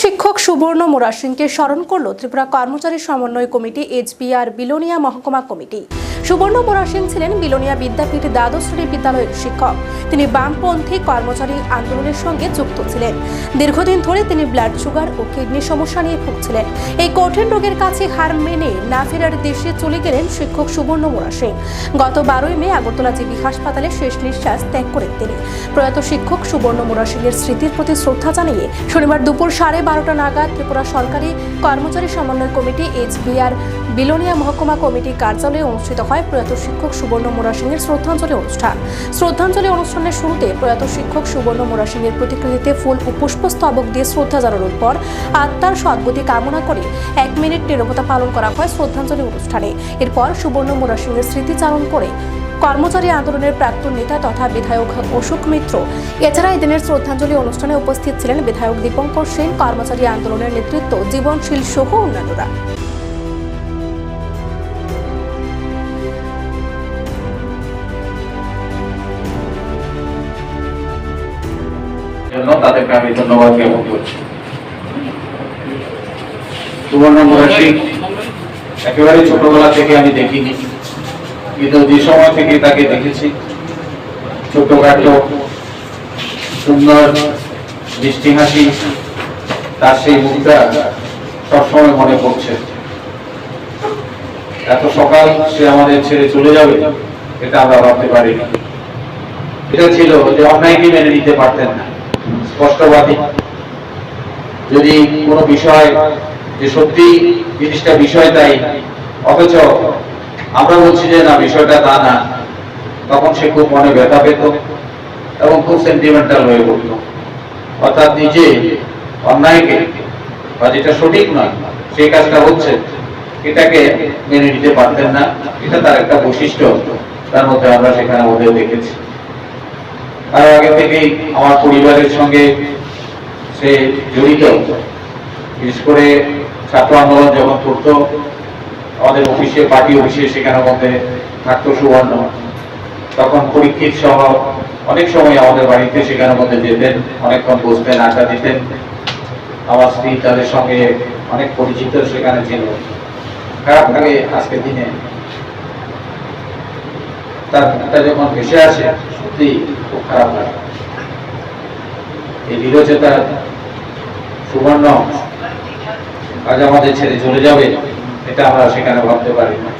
শিক্ষক সুবর্ণ মোরা সিংকে স্মরণ করল ত্রিপুরা কর্মচারী সমন্বয় কমিটি এইচপিআর বিলোনিয়া মহকুমা কমিটি। সুবর্ণ মোরা সিং ছিলেন বিলোনিয়া বিদ্যাপীঠ দ্বাদশ শ্রেণি বিদ্যালয়ের শিক্ষক। তিনি বামপন্থী কর্মচারী আন্দোলনের সঙ্গে যুক্ত ছিলেন। দীর্ঘদিন ধরে তিনি ব্লাড সুগার ও কিডনি সমস্যা নিয়ে ভুগছিলেন। এই কঠিন রোগের কাছে হার মেনে না ফেরার দেশে চলে গেলেন শিক্ষক সুবর্ণ মোরা সিং গত বারোই মে আগরতলা জিবি হাসপাতালে শেষ নিঃশ্বাস ত্যাগ করেন তিনি। প্রয়াত শিক্ষক সুবর্ণ মোরা সিংয়ের স্মৃতির প্রতি শ্রদ্ধা জানিয়ে শনিবার দুপুর সাড়ে বারোটা নাগাদ ত্রিপুরা সরকারি কর্মচারী সমন্বয় কমিটি এইচবিআর বিলোনিয়া মহকুমা কমিটি কার্যালয়ে অনুষ্ঠিত হয় প্রয়াত শিক্ষক সুবর্ণ মোরা শ্রদ্ধাঞ্জলি অনুষ্ঠান। শ্রদ্ধাঞ্জলি অনুষ্ঠানের শুরুতে প্রয়াত শিক্ষক সুবর্ণ মোরা প্রতিকৃতিতে ফুল ও পুষ্পস্তবক দিয়ে শ্রদ্ধা জানানোর পর আত্মার সদ্গতি কামনা করে এক মিনিট নিরবতা পালন করা হয় শ্রদ্ধাঞ্জলি অনুষ্ঠানে। এরপর সুবর্ণ মোরা সিংয়ের স্মৃতিচারণ করে কর্মচারী আন্দোলনের প্রাক্তন নেতা তথা বিধায়ক অশোক মিত্র। এছাড়া এদিনের শ্রদ্ধাঞ্জলি অনুষ্ঠানে উপস্থিত ছিলেন বিধায়ক দীপঙ্কর সেন, কর্মচারী আন্দোলনের নেতৃত্ব, জীবনশীল সহ অন্যান্যরা। জন্য তাদেরকে আমি ধন্যবাদ জ্ঞাপন করছি। একেবারে ছোটবেলা থেকে আমি দেখিনি। কিন্তু যে সময় থেকে তাকে দেখেছি ছোটখাটো সুন্দর দৃষ্টি হাসি, তার সেই মুখটা সবসময় মনে পড়ছে। এত সকাল সে আমাদের ছেড়ে চলে যাবে, এটা আমরা ভাবতে পারিনি। এটা ছিল যে অন্যায়কে মেনে নিতে পারতেন না। স্পষ্টবাদী। যদি কোনো বিষয় যে সত্যি জিনিসটা বিষয় তাই, অথচ আমরা বলছি যে না, বিষয়টা তা না, তখন সে খুব মনে ব্যথা পেত এবং খুব সেন্টিমেন্টাল হয়ে পড়ত। অর্থাৎ নিজে অন্যায়কে, বা যেটা সঠিক নয় সেই কাজটা হচ্ছে, এটাকে মেনে নিতে পারতেন না। এটা তার একটা বৈশিষ্ট্য, তার মধ্যে আমরা সেখানে মধ্যে দেখেছি। তার আগে থেকেই আমার পরিবারের সঙ্গে সে জড়িত। বিশেষ করে ছাত্র আন্দোলন যখন করতো, আমাদের অফিসে, পার্টি অফিসে সেখানে মধ্যে থাকতো সুবর্ণ। তখন পরীক্ষিত সহ অনেক সময় আমাদের বাড়িতে সেখানে মধ্যে যেতেন, অনেকক্ষণ বসতেন, আড্ডা দিতেন। আমার স্ত্রী তাদের সঙ্গে অনেক পরিচিত সেখানে ছিল। খারাপ লাগে আজকের দিনে। তার যখন ভেসে আসে সত্যি খারাপ লাগে এই বিরোচেতার সুবর্ণ আজ আমাদের ছেড়ে চলে যাবে, এটা আমরা সেখানে ভাবতে পারি না।